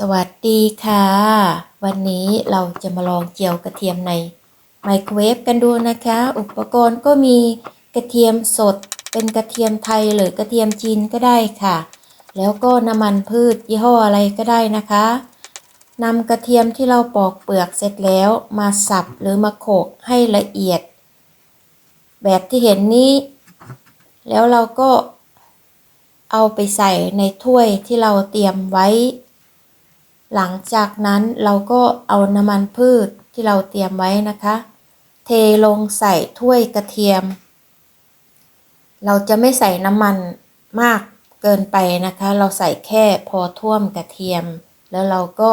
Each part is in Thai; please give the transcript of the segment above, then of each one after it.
สวัสดีค่ะ วันนี้เราจะมาลองเจียวกระเทียมในไมโครเวฟกันดูนะคะ อุปกรณ์ก็มีกระเทียมสดเป็นกระเทียมไทยหรือกระเทียมจีนก็ได้ค่ะ แล้วก็น้ำมันพืชยี่ห้ออะไรก็ได้นะคะนำกระเทียมที่เราปอกเปลือกเสร็จแล้วมาสับหรือมาโขลกให้ละเอียด แบบที่เห็นนี้ แล้วเราก็เอาไปใส่ในถ้วยที่เราเตรียมไว้ หลังจากนั้นเราก็เอาน้ำมันพืชที่เราเตรียมไว้นะคะ เทลงใส่ถ้วยกระเทียม เราจะไม่ใส่น้ำมันมากเกินไปนะคะ เราใส่แค่พอท่วมกระเทียม แล้วเราก็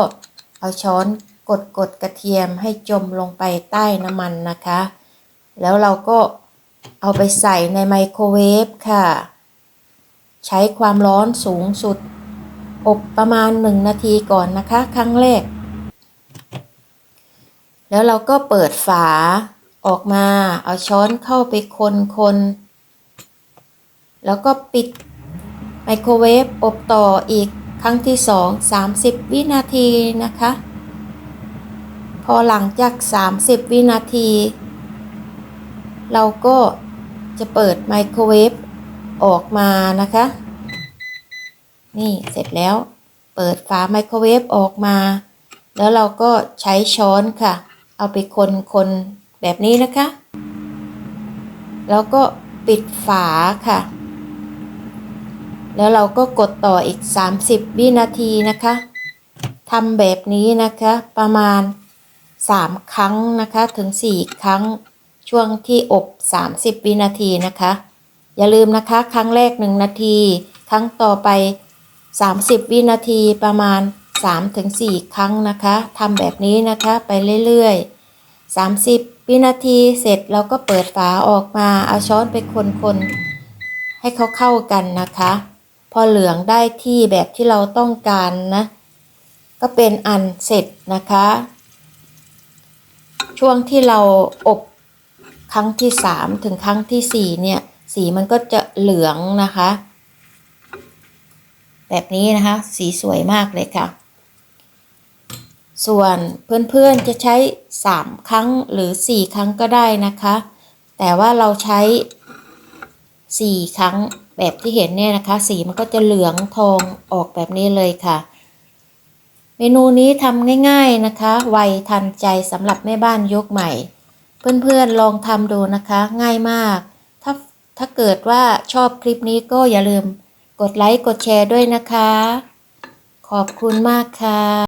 เอาช้อนกดกดกระเทียมให้จมลงไปใต้น้ำมันนะคะ แล้วเราก็เอาไปใส่ในไมโครเวฟค่ะ ใช้ความร้อนสูงสุด อบประมาณ 1 นาทีก่อนนะคะ ครั้งแรก แล้วเราก็เปิดฝาออกมา เอาช้อนเข้าไปคนคนแล้วก็ปิดไมโครเวฟอบต่ออีกครั้งที่ 2 30 วินาทีนะคะ พอหลังจาก 30 วินาที เราก็จะเปิดไมโครเวฟออกมานะคะ นี่เสร็จแล้ว เปิดฝาไมโครเวฟออกมา แล้วเราก็ใช้ช้อนค่ะ เอาไปคนคนแบบนี้นะคะ แล้วก็ปิดฝาค่ะ แล้วเราก็กดต่ออีก 30 วินาทีนะคะทำแบบนี้นะคะประมาณ 3 ครั้งนะคะถึง 4 ครั้งช่วงที่อบ 30 วินาทีนะคะ อย่าลืมนะคะ ครั้งแรก 1 นาที ครั้งต่อไป 30 วินาทีประมาณ 3-4 ครั้งนะคะทำแบบนี้นะคะไปเรื่อยๆ 30 วินาทีเสร็จเราก็เปิดฝาออกมาเอาช้อนไปคนๆ ให้เขาเข้ากันนะคะ พอเหลืองได้ที่แบบที่เราต้องการนะ ก็เป็นอันเสร็จนะคะ ช่วงที่เราอบครั้งที่ 3 ถึงครั้งที่ 4 เนี่ย สีมันก็จะเหลืองนะคะ แบบนี้นะคะ สีสวยมากเลยค่ะ ส่วนเพื่อนๆจะใช้ 3 ครั้งหรือ 4 ครั้งก็ได้นะคะ แต่ว่าเราใช้ 4 ครั้งแบบที่เห็นเนี่ยนะคะ สีมันก็จะเหลืองทองออกแบบนี้เลยค่ะ เมนูนี้ทำง่าย ๆนะคะ ไวทันใจสำหรับแม่บ้านยกใหม่ เพื่อนๆลองทำดูนะคะง่ายมาก ถ้าถ้าเกิดว่าชอบคลิปนี้ก็อย่าลืม ดไลค์กดแชร์ด้วยนะคะ ขอบคุณมากค่ะ